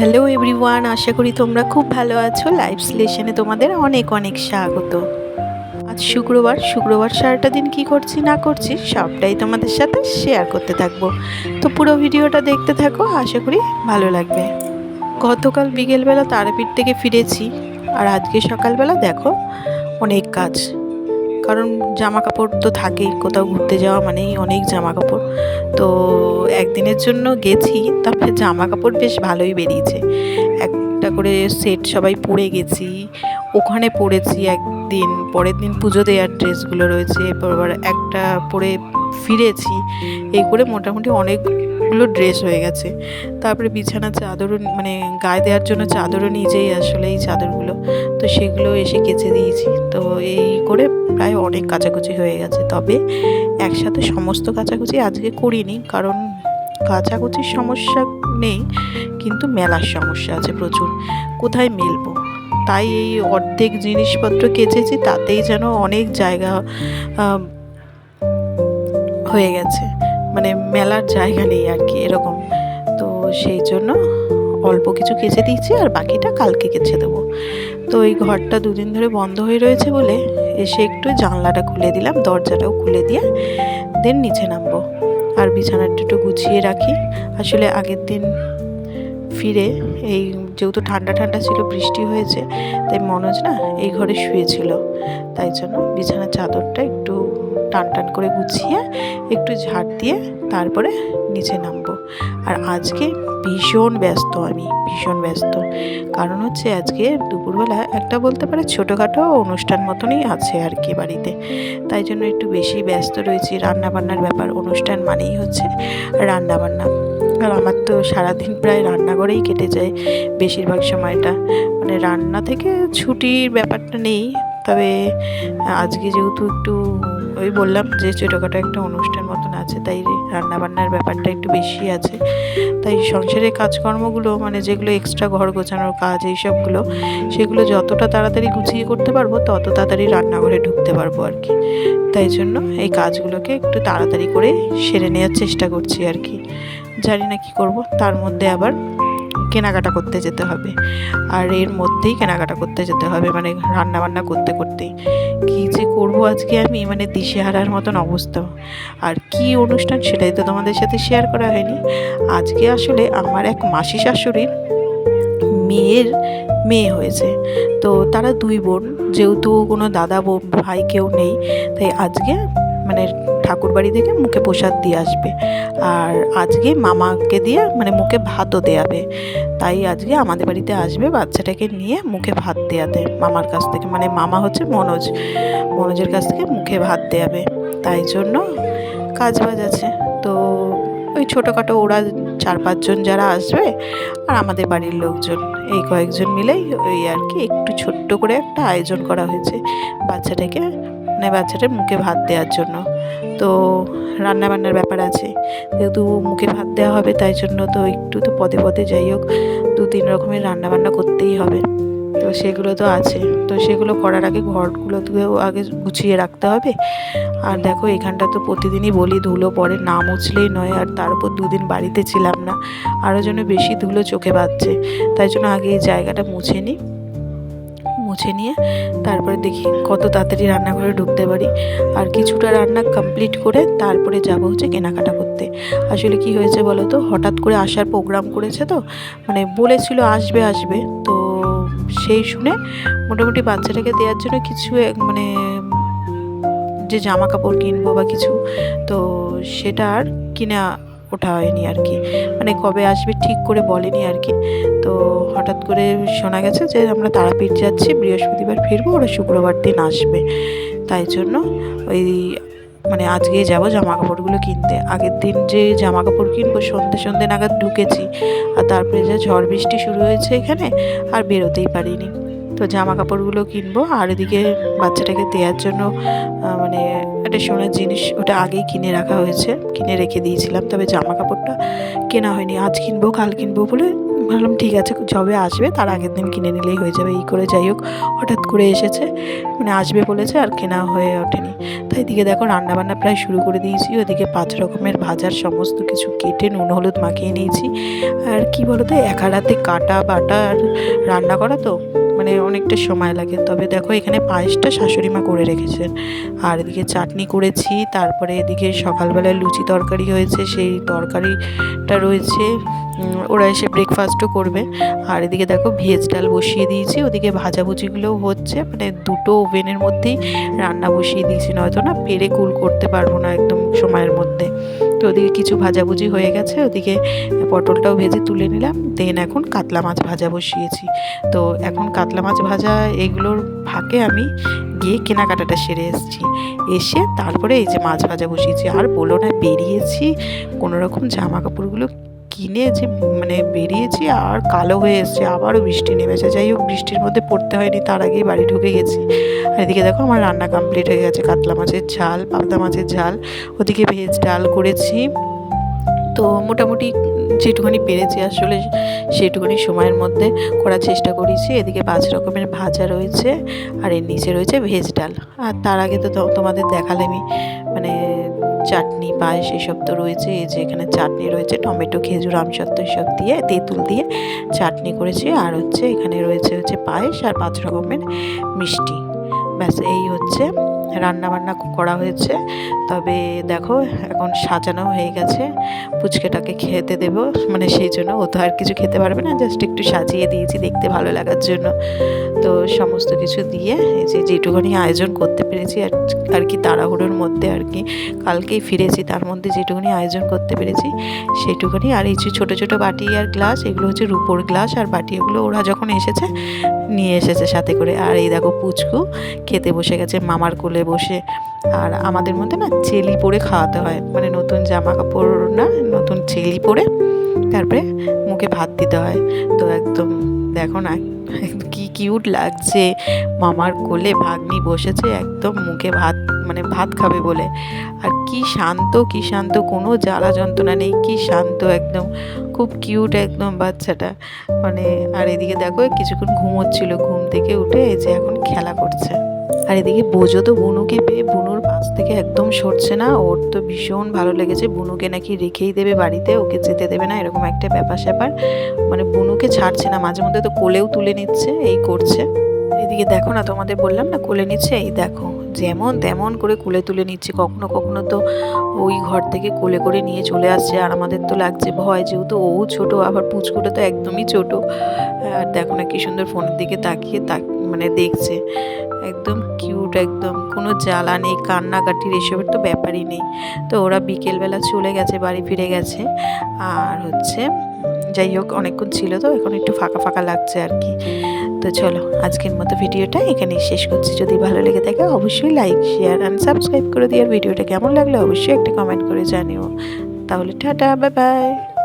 Hello everyone, আশা করি তোমরা খুব ভালো আছো। লাইভ স্লেশনে তোমাদের অনেক অনেক স্বাগত। আজ শুক্রবার শুক্রবার সারাটা দিন কি করছি, না করছি, সবটাই তোমাদের সাথে শেয়ার করতে থাকব। তো পুরো ভিডিওটা দেখতে থাকো, আশা করি ভালো লাগবে। গতকাল বিকেলবেলা তারাপীঠ থেকে ফিরেছি, আর আজকে সকালবেলা দেখো, অনেক কাজ। কারণ জামা কাপড় তো থাকেই, কোথাও ঘুরতে যাওয়া মানেই অনেক জামা কাপড় তো একদিনের জন্য গেছি, তারপরে জামা কাপড় বেশ ভালোই বেরিয়েছে। একটা করে সেট সবাই পরে গেছি, ওখানে পরেছি একদিন, পরের দিন পুজো দেওয়ার ড্রেসগুলো রয়েছে এরপর একটা পরে ফিরেছি, এই করে মোটামুটি অনেক অনেকগুলো ড্রেস হয়ে গেছে। তারপরে বিছানা চাদরও মানে গায়ে দেওয়ার জন্য চাদরও নিজেই আসলে এই চাদরগুলো, তো সেগুলো এসে কেচে দিয়েছি। তো এই করে প্রায় অনেক কাচাকুচি হয়ে গেছে। তবে একসাথে সমস্ত কাচাকুচি আজকে করিনি, কারণ কাচাকুচির সমস্যা নেই, কিন্তু মেলার সমস্যা আছে প্রচুর। কোথায় মেলবো? তাই এই অর্ধেক জিনিসপত্র কেচেছি, তাতেই যেন অনেক জায়গা হয়ে গেছে। মানে মেলার জায়গা নেই আর কি, এরকম। তো সেই জন্য অল্প কিছু কেচে দিয়েছি আর বাকিটা কালকে কেচে দেবো। তো এই ঘরটা দুদিন ধরে বন্ধ হয়ে রয়েছে বলে এসে একটু জানলাটা খুলে দিলাম, দরজাটাও খুলে দিয়ে দেন নিচে নামবো। আর বিছানাটা একটু গুছিয়ে রাখি। আসলে আগের দিন ফিরে এই যেহেতু ঠান্ডা ঠান্ডা ছিল, বৃষ্টি হয়েছে, তাই মনোজ না এই ঘরে শুয়েছিল। তাই জন্য বিছানার চাদরটা একটু টান টান করে গুছিয়ে একটু ঝাড় দিয়ে তারপরে নিচে নামবো। আর আজকে ভীষণ ব্যস্ত আমি, ভীষণ ব্যস্ত। কারণ হচ্ছে আজকে দুপুরবেলা একটা বলতে পারে ছোটোখাটো অনুষ্ঠান মতনই আছে আর কি বাড়িতে। তাই জন্য একটু বেশি ব্যস্ত রয়েছি। রান্নাবান্নার ব্যাপার, অনুষ্ঠান মানেই হচ্ছে রান্নাবান্না। আর আমার তো সারাদিন প্রায় রান্নাঘরেই কেটে যায় বেশিরভাগ সময়টা। মানে রান্না থেকে ছুটির ব্যাপারটা নেই। তবে আজকে যেহেতু একটু ওই বললাম যে ছোটোখাটো একটা অনুষ্ঠান মতন আছে, তাই রান্নাবান্নার ব্যাপারটা একটু বেশি আছে। তাই সংসারের কাজকর্মগুলো মানে যেগুলো এক্সট্রা ঘর গোছানোর কাজ এইসবগুলো, সেগুলো যতটা তাড়াতাড়ি গুছিয়ে করতে পারব, তত তাড়াতাড়ি রান্নাঘরে ঢুকতে পারব আর কি। তাই জন্য এই কাজগুলোকে একটু তাড়াতাড়ি করে সেরে নেওয়ার চেষ্টা করছি আর কি। জানি না কী করব, তার মধ্যে আবার কেনাকাটা করতে যেতে হবে। আর এর মধ্যেই কেনাকাটা করতে যেতে হবে মানে রান্না বান্না করতে। করতেই কী যে করব আজকে আমি? মানে দিশেহারার মতন অবস্থা। আর কি অনুষ্ঠান সেটাই তো তোমাদের সাথে শেয়ার করা হয়নি। আজকে আসলে আমার এক মাসি শাশুড়ির মেয়ের মেয়ে হয়েছে। তো তারা দুই বোন, যেহেতু কোনো দাদা বোন ভাই কেউ নেই, তাই আজকে মানে ঠাকুর বাড়ি থেকে মুখে প্রসাদ দিয়ে আসবে। আর আজকে মামাকে দিয়ে মানে মুখে ভাতও দেয়াবে। তাই আজকে আমাদের বাড়িতে আসবে বাচ্চাটাকে নিয়ে মুখে ভাত দেয়াতে মামার কাছ থেকে। মানে মামা হচ্ছে মনোজ। মনোজের কাছ থেকে মুখে ভাত দেয়াবে। তাই জন্য কাজ বাজ আছে। তো ওই ছোটোখাটো ওরা চার পাঁচজন যারা আসবে আর আমাদের বাড়ির লোকজন, এই কয়েকজন মিলেই ওই আর কি একটু ছোট্ট করে একটা আয়োজন করা হয়েছে বাচ্চাটাকে। মানে বাচ্চাটার মুখে ভাত দেওয়ার জন্য। তো রান্না বান্নার ব্যাপার আছে। যেহেতু মুখে ভাত দেওয়া হবে, তাই জন্য তো একটু তো পদে পদে যাই হোক, দু তিন রকমের রান্না বান্না করতেই হবে। তো সেগুলো তো আছে। তো সেগুলো করার আগে ঘরগুলো তো আগে গুছিয়ে রাখতে হবে। আর দেখো, এখানটা তো প্রতিদিনই বলি, ধুলো পরে না মুছলেই নয়। আর তার উপর দুদিন বাড়িতে ছিলাম না। আরও যেন বেশি ধুলো চোখে বাজছে তাই জন্য আগে এই জায়গাটা মুছে নিই। মুছে নিয়ে তারপরে দেখি কত তাড়াতাড়ি রান্নাঘরে ঢুকতে পারি। আর কিছুটা রান্না কমপ্লিট করে তারপরে যাব হচ্ছে কেনাকাটা করতে। আসলে কি হয়েছে বলো তো হঠাৎ করে আসার প্রোগ্রাম করেছে তো? মানে বলেছিল আসবে আসবে। তো সেই শুনে মোটামুটি বাচ্চাটাকে দেওয়ার জন্য কিছু মানে যে জামা কাপড় কিনবো বা কিছু, তো সেটা আর কিনা ওঠা হয়নি আর কি। মানে কবে আসবে ঠিক করে বলেনি আর কি। তো হঠাৎ করে শোনা গেছে যে আমরা তারাপীঠ যাচ্ছি, বৃহস্পতিবার ফিরবো, ওরা শুক্রবার দিন আসবে। তাই জন্য ওই মানে আজকে যাব জামা কাপড়গুলো কিনতে। আগের দিন যে জামা কাপড় কিনবো সন্ধ্যে সন্ধে নাগাদ ঢুকেছি। আর তারপরে যে ঝড় বৃষ্টি শুরু হয়েছে এখানে, আর বেরোতেই পারিনি। তো জামা কাপড়গুলো কিনবো। আর এদিকে বাচ্চাটাকে দেওয়ার জন্য মানে একটা সোনার জিনিস ওটা আগেই কিনে রাখা হয়েছে। কিনে রেখে দিয়েছিলাম, তবে জামা কাপড়টা কেনা হয়নি। আজ কিনবো, কাল কিনবো বলে ভাবলাম ঠিক আছে, যবে আসবে, তার আগের দিন কিনে নিলেই হয়ে যাবে। এই করে যাই হোক, হঠাৎ করে এসেছে মানে আসবে বলেছে আর কেনা হয়ে ওঠেনি। তাই এদিকে দেখো রান্নাবান্না প্রায় শুরু করে দিয়েছি। ওদিকে পাঁচ রকমের ভাজার সমস্ত কিছু কেটে নুন, হলুদ মাখিয়ে নিয়েছি। আর কি বলতো, এক হাতে কাটা বাটা আর রান্না করা তো মানে অনেকটা সময় লাগে। তবে দেখো এখানে পায়েসটা শাশুড়ি মা করে রেখেছেন। আর এদিকে চাটনি করেছি, তারপরে এদিকে সকালবেলায় লুচি তরকারি হয়েছে, সেই তরকারিটা রয়েছে। ওরা এসে ব্রেকফাস্টও করবে। আর এদিকে দেখো ভেজ ডাল বসিয়ে দিয়েছি, ওদিকে ভাজাভুজিগুলোও হচ্ছে। মানে দুটো ওভেনের মধ্যেই রান্না বসিয়ে দিয়েছি, নয়তো না পেরে কুল করতে পারব না একদম সময়ের মধ্যে। তো ওদিকে কিছু ভাজাভুজি হয়ে গেছে, ওদিকে পটলটাও ভেজে তুলে নিলাম। দেন এখন কাতলা মাছ ভাজা বসিয়েছি। তো এখন কাতলা মাছ ভাজা এগুলোর ফাঁকে আমি গিয়ে কেনাকাটাটা সেরে এসেছি। এসে তারপরে এই যে মাছ ভাজা বসিয়েছি, আর বলো না, বেরিয়েছি কোনোরকম জামা কাপড়গুলো কিনে যে মানে বেরিয়েছি আর কালো হয়ে এসছে, আবারও বৃষ্টি নেমেছে। যাই হোক, বৃষ্টির মধ্যে পড়তে হয়নি, তার আগেই বাড়ি ঢুকে গেছি। আর এদিকে দেখো, আমার রান্না কমপ্লিট হয়ে গেছে, কাতলা মাছের ঝাল, পাবদা মাছের ঝাল, ওদিকে ভেজ ডাল করেছি। তো মোটামুটি যেটুকুনি পেরেছি আসলে, সেটুকুনি সময়ের মধ্যে করার চেষ্টা করেছি। এদিকে পাঁচ রকমের ভাজা রয়েছে, আর এর নিচে রয়েছে ভেজ ডাল। আর তার আগে তো তোমাদের দেখালামই মানে চাটনি, পায়েস এসব তো রয়েছে। এই যে এখানে চাটনি রয়েছে, টমেটো, খেজুর, আমসত্ত্ব এসব দিয়ে, তেঁতুল দিয়ে চাটনি করেছি। আর হচ্ছে এখানে রয়েছে হচ্ছে পায়েস আর পাঁচ রকমের মিষ্টি। ব্যাস, এই হচ্ছে রান্না বান্না করা হয়েছে। তবে দেখো, এখন সাজানো হয়ে গেছে। পুচকেটাকে খেতে দেবো। মানে সেই জন্য ও তো আর কিছু খেতে পারবে না জাস্ট একটু সাজিয়ে দিয়েছি দেখতে ভালো লাগার জন্য। তো সমস্ত কিছু দিয়ে যে যেটুকুনি আয়োজন করতে পেরেছি, আর আর কি তাড়াহুড়োর মধ্যে আর কি, কালকেই ফিরেছি, তার মধ্যে যেটুকুনি আয়োজন করতে পেরেছি সেটুকুনি আর এই যে ছোটো ছোটো বাটি আর গ্লাস, এগুলো হচ্ছে রুপোর গ্লাস, আর বাটি এগুলো ওরা যখন এসেছে, নিয়ে এসেছে সাথে করে। আর এই দেখো পুচকু, খেতে বসে গেছে মামার কোলে বসে। আর আমাদের মধ্যে না চেলি পরে খাওয়াতে হয়। মানে নতুন জামা কাপড় না, নতুন চেলি পরে তারপরে মুখে ভাত দিতে হয়। তো একদম দেখো না কি কিউট লাগছে। মামার কোলে ভাগ্নি বসেছে একদম মুখে ভাত মানে ভাত খাবে বলে। আর কি শান্ত কি শান্ত, কোনো জ্বালা যন্ত্রণা নেই, কি শান্ত একদম। খুব কিউট একদম বাচ্চাটা। মানে আর এদিকে দেখো, কিছুক্ষণ ঘুমোচ্ছিল, ঘুম থেকে উঠে এই যে এখন খেলা করছে। আর এদিকে বোঝো তো বুনুকে পেয়ে বুনুর পাশ থেকে একদম সরছে না। ওর তো ভীষণ ভালো লেগেছে। বুনুকে নাকি রেখেই দেবে বাড়িতে, ওকে যেতে দেবে না, এরকম একটা ব্যাপার স্যাপার। মানে বুনুকে ছাড়ছে না, মাঝে মধ্যে তো কোলেও তুলে নিচ্ছে, এই করছে। এদিকে দেখো না, তোমাদের বললাম না কোলে নিচ্ছে? এই দেখো, যেমন তেমন করে কোলে তুলে নিচ্ছে। কখনো কখনো তো ওই ঘর থেকে কোলে করে নিয়ে চলে আসছে। আর আমাদের তো লাগছে ভয়, যেহেতু ও ছোট, আবার পুচকুটা তো একদমই ছোট। আর দেখো না কি সুন্দর ফোনের দিকে তাকিয়ে তাক মানে দেখছে। একদম একদম কোনো জ্বালা নেই, কান্নাকাটির এসবের তো ব্যাপারই নেই। তো ওরা বিকেলবেলা চলে গেছে, বাড়ি ফিরে গেছে। আর হচ্ছে, যাই হোক, অনেকক্ষণ ছিল তো, এখন একটু ফাঁকা ফাঁকা লাগছে আর কি। তো চলো, আজকের মতো ভিডিওটা এখানেই শেষ করছি। যদি ভালো লেগে থাকে, অবশ্যই লাইক শেয়ার অ্যান্ড সাবস্ক্রাইব করে দিয়ে ভিডিওটা কেমন লাগল, অবশ্যই একটা কমেন্ট করে জানিও। তাহলে টাটা বাই বাই